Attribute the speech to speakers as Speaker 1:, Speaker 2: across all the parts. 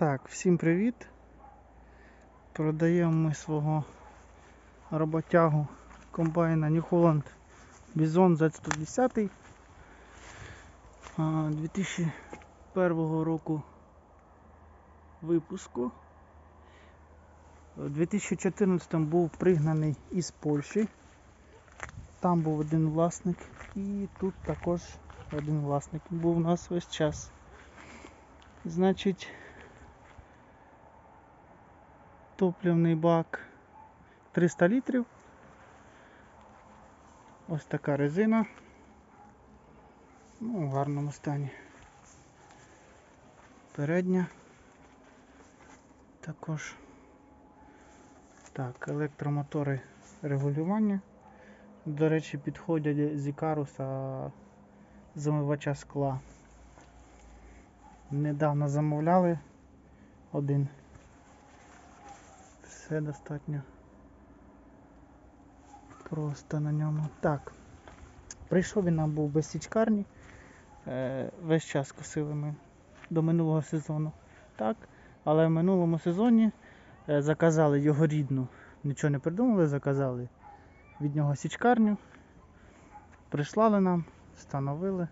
Speaker 1: Так, всім привіт. Продаємо ми свого роботягу комбайна New Holland Bison Z110 а, 2001 року випуску. У 2014 був пригнаний із Польщі. Там був один власник і тут також один власник був у нас весь час. Значить, топливний бак 300 літрів. Ось така резина. Ну, в гарному стані. Передня. Також. Так, електромотори регулювання. До речі, підходять з Ікаруса замивача скла. Недавно замовляли один. Все достатньо просто на ньому. Так. Прийшов він нам був без січкарні. Е, весь час косили ми до минулого сезону. Так. Але в минулому сезоні е, заказали його рідну. Нічого не придумали, заказали від нього січкарню. Прислали нам, встановили.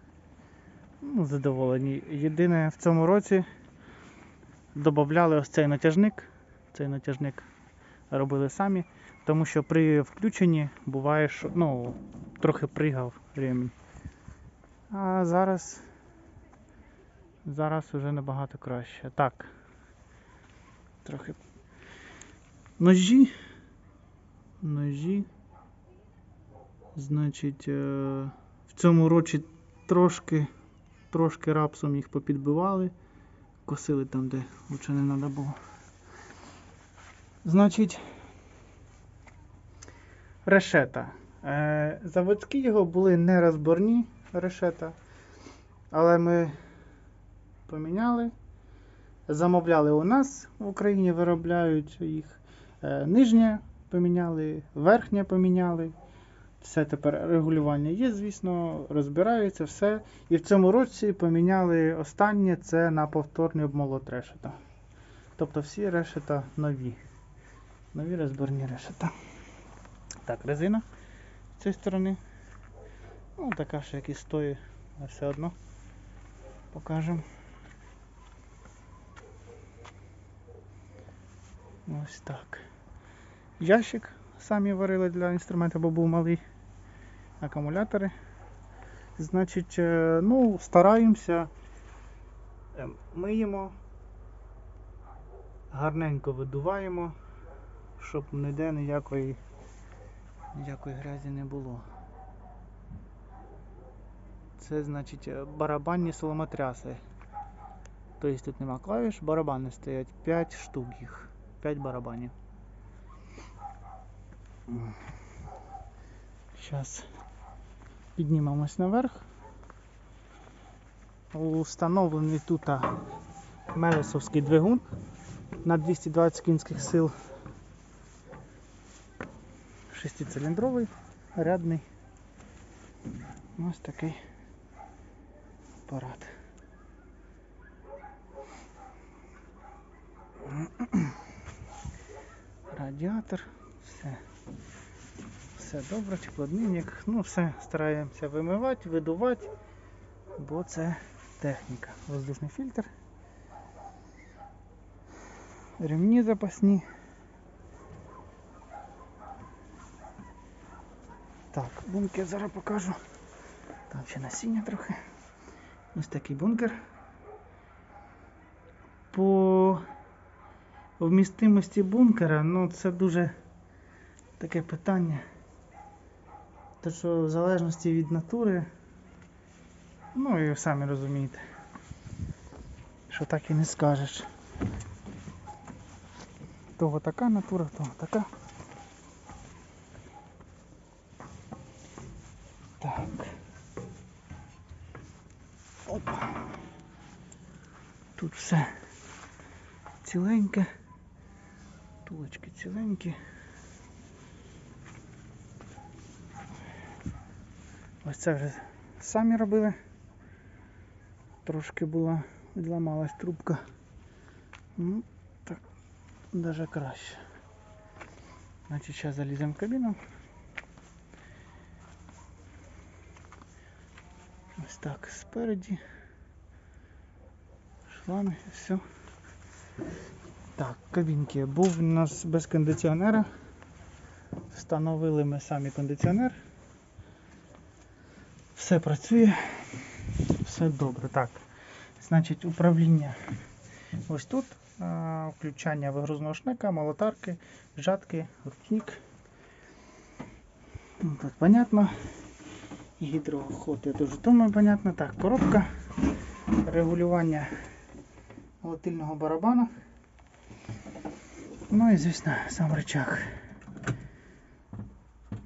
Speaker 1: Ну, задоволені. Єдине в цьому році додавали ось цей натяжник. Цей натяжник робили самі, тому що при включенні буває, що ну, трохи пригав ремінь. А зараз зараз вже набагато краще. Так. Трохи ножі. Ножі. Значить, е, в цьому році трошки трошки рапсом їх попідбивали, косили там, де лучше не треба було. Значить, решета. Е, заводські його були нерозборні решета, але ми поміняли. Замовляли у нас в Україні, виробляють їх. Е, нижнє поміняли, верхнє поміняли. Все тепер регулювання є, звісно, розбираються, все. І в цьому році поміняли останнє це на повторний обмолот решета. Тобто всі решета нові. Нові розборні решета. Так, резина з цієї сторони. Ну, така як і стоїть, але все одно покажемо. Ось так. Ящик самі варили для інструменту, бо був малий акумулятори. Значить, е, ну, стараємося, е, миємо, гарненько видуваємо, щоб ніде ніякої, ніякої грязі не було. Це значить е, барабанні соломотряси. Тобто тут нема клавіш, барабани стоять 5 штук їх. 5 барабанів. Зараз піднімемось наверх. Установлений тут мелесовський двигун на 220 кінських сил. Шестициліндровий, рядний. Ось такий апарат. Радіатор, все. Все добре, теплодневник. Ну, все стараємося вимивати, видувати, бо це техніка. Воздушний фільтр. Ремні запасні. Так, бункер зараз покажу. Там ще насіння трохи. Ось такий бункер. По вмістимості бункера, ну це дуже таке питання. Те, що в залежності від натури, ну і самі розумієте, що так і не скажеш. Того така натура, того така. Опа. Тут все ціленьке. Тулочки ціленькі. Ось це вже самі робили. Трошки була, відламалась трубка. Ну, так, даже краще. Значить, зараз заліземо в кабіну. Так, спереді. Шланги, все. Так, кабінки. Був у нас без кондиціонера. Встановили ми самі кондиціонер. Все працює, все добре. Так, значить, управління ось тут. Включання вигрузного шнека, молотарки, жатки, ручник. Ну, Тут понятно. Гідрооход, я теж думаю, понятно. Так, коробка, регулювання молотильного барабану. Ну і звісно сам рычаг.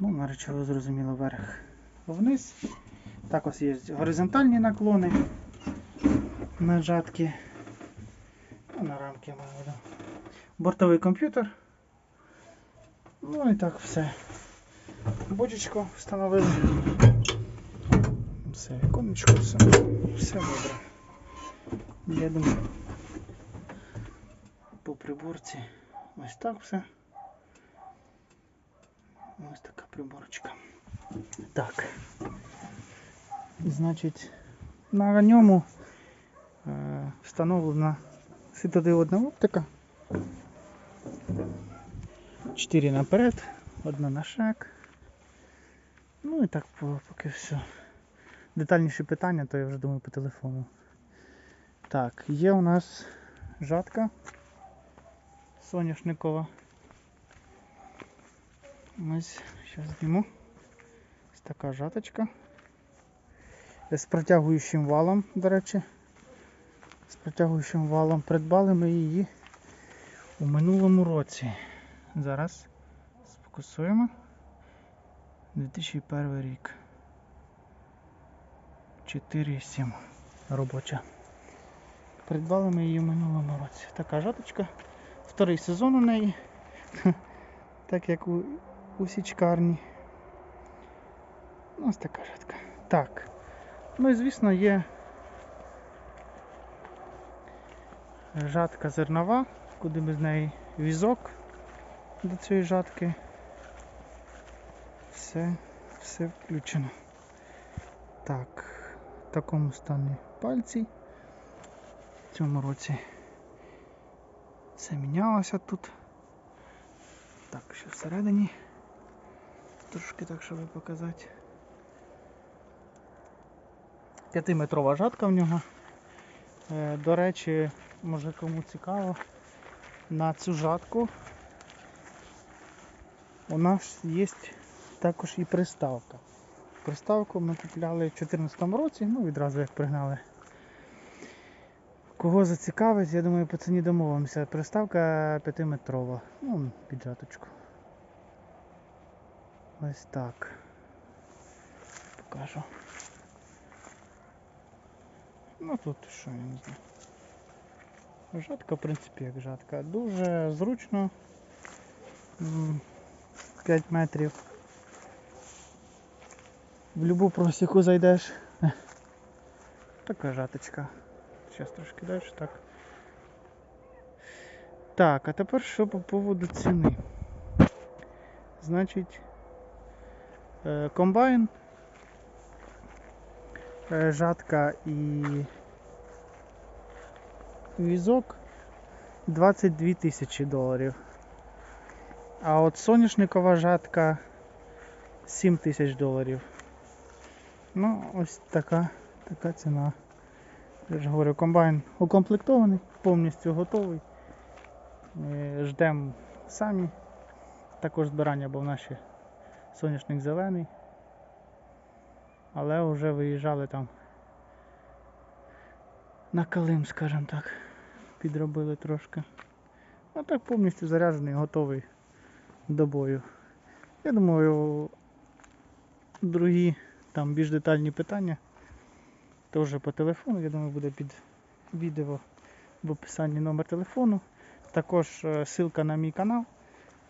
Speaker 1: Ну, на рычагу зрозуміло вверх вниз. Також є горизонтальні наклони на жатки. Ну, на рамки маю. Бортовий комп'ютер. Ну і так все. Бочечку встановили. Все, віконечко, все, все добре. Я думаю, по приборці ось так все. Ось така приборочка. Так. Значить, на ньому е, встановлена світодіодна оптика. 4 наперед, одна на шаг. Ну і так по- поки все. Детальніші питання, то я вже думаю по телефону. Так, є у нас жатка соняшникова. Ось, зараз зніму. Ось така жаточка. З протягуючим валом, до речі. З протягуючим валом. Придбали ми її у минулому році. Зараз сфокусуємо. 2001 рік. 4,7 робоча. Придбали ми її в минулому році. Така жаточка. Вторий сезон у неї. Так як у, у січкарні. Ось така жатка. Так. Ну і звісно є жатка зернова, куди без неї візок до цієї жатки. Все, все включено. Так, в такому стані пальці. В цьому році все мінялося тут. Так, ще всередині. Трошки так, щоб показати. П'ятиметрова жатка в нього. Е, До речі, може кому цікаво, на цю жатку у нас є також і приставка. Приставку ми купляли в 2014 році, ну відразу як пригнали. Кого зацікавить, я думаю, по ціні домовимося. Приставка 5-метрова. Ну, під жаточку. Ось так. Покажу. Ну тут що я не знаю. Жатка, в принципі, як жатка. Дуже зручно. 5 метрів. В любу просіку зайдеш. Така жаточка. Зараз трошки далі, так. Так, а тепер що по поводу ціни? Значить, е, комбайн, е, жатка і візок 22 тисячі доларів. А от соняшникова жатка 7 тисяч доларів. Ну, ось така, така ціна. Я ж говорю, комбайн укомплектований, повністю готовий. Ждемо самі. Також збирання, бо в ще соняшник зелений. Але вже виїжджали там на Калим, скажімо так. Підробили трошки. А так повністю заряджений, готовий до бою. Я думаю, другі там більш детальні питання теж по телефону. Я думаю, буде під відео в описанні номер телефону. Також е, ссылка на мій канал.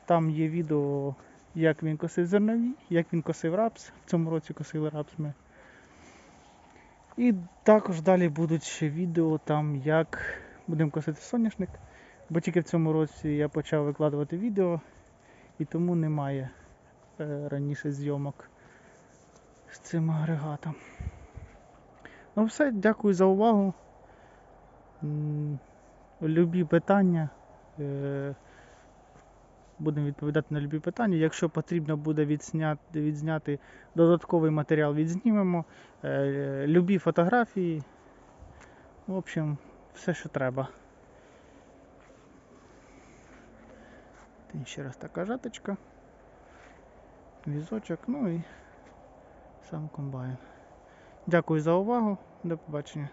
Speaker 1: Там є відео, як він косив зернові, як він косив рапс. В цьому році косили рапс ми. І також далі будуть ще відео, там, як будемо косити соняшник. Бо тільки в цьому році я почав викладувати відео і тому немає е, раніше зйомок з цим агрегатом. Ну все, дякую за увагу. Любі питання. е, Будемо відповідати на любі питання. Якщо потрібно буде відсняти, відзняти додатковий матеріал, відзнімемо. Е, Любі фотографії. В общем, все, що треба. Ще раз така жаточка. Візочок, ну і сам комбайн. Дякую за увагу. До побачення.